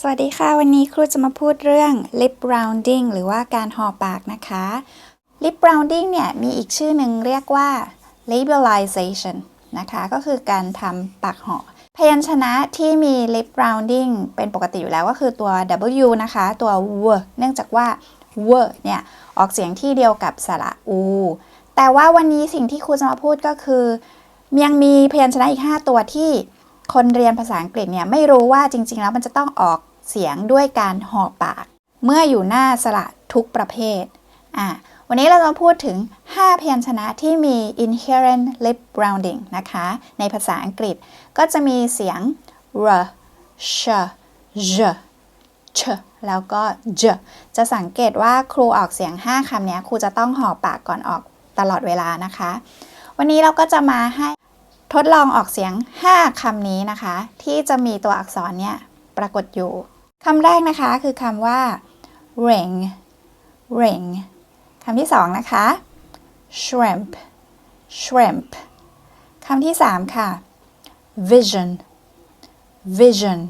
สวัสดีค่ะ วันนี้ครูจะมาพูดเรื่อง lip rounding หรือว่าการห่อปากนะคะ lip rounding เนี่ย มีอีกชื่อหนึ่งเรียกว่า labialization นะคะ ก็คือการทำปากห่อพยัญชนะที่มี lip rounding เป็นปกติอยู่แล้วก็คือตัว W นะคะ ตัว w เนื่องจากว่า w เนี่ย ออกเสียงที่เดียวกับสระอูแต่ว่าวันนี้สิ่งที่ครูจะมาพูดก็คือยังมีพยัญชนะอีก 5 ตัวที่คนเรียนภาษาอังกฤษเนี่ยไม่รู้ว่าจริง ๆ แล้วมันจะต้องออก เสียงด้วยการห่อปาก เมื่ออยู่หน้าสระทุกประเภทอะวันนี้เราจะมาพูดถึง 5 พยัญชนะที่มี inherent lip rounding นะคะ ในภาษาอังกฤษก็จะมีเสียง r sh j ch แล้วก็ j จะสังเกตว่าครูออกเสียง 5คำนี้ครูจะต้องห่อปากก่อนออกตลอดเวลานะคะ วันนี้เราก็จะมาให้ทดลองออกเสียง 5คำนี้นะคะ ที่จะมีตัวอักษรเนี่ยปรากฏอยู่ คำแรกนะคะคือคำว่า ring ring คำที่สองนะคะ shrimp shrimp คำที่สามค่ะ vision vision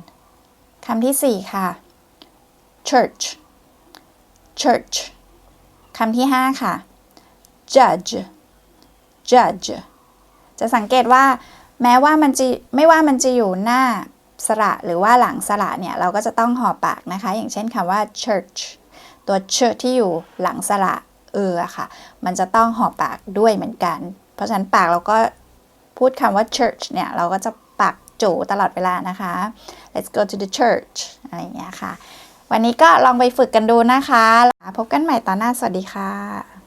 คำที่สี่ค่ะ church church คำที่ห้าค่ะ judge judge จะสังเกตว่าแม้ว่ามันจะไม่ว่ามันจะอยู่หน้า สระหรือว่าหลังสระเนี่ยเราก็จะต้องห่อปากนะคะ อย่างเช่นคำว่า church ตัว ch ที่อยู่หลังสระเออค่ะ มันจะต้องห่อปากด้วยเหมือนกัน เพราะฉะนั้นปากเราก็พูดคำว่า church เนี่ยเราก็จะปากจูตลอดเวลานะคะ let's go to the church อะไรอย่างเงี้ยค่ะ วันนี้ก็ลองไปฝึกกันดูนะคะ พบกันใหม่ตอนหน้า สวัสดีค่ะ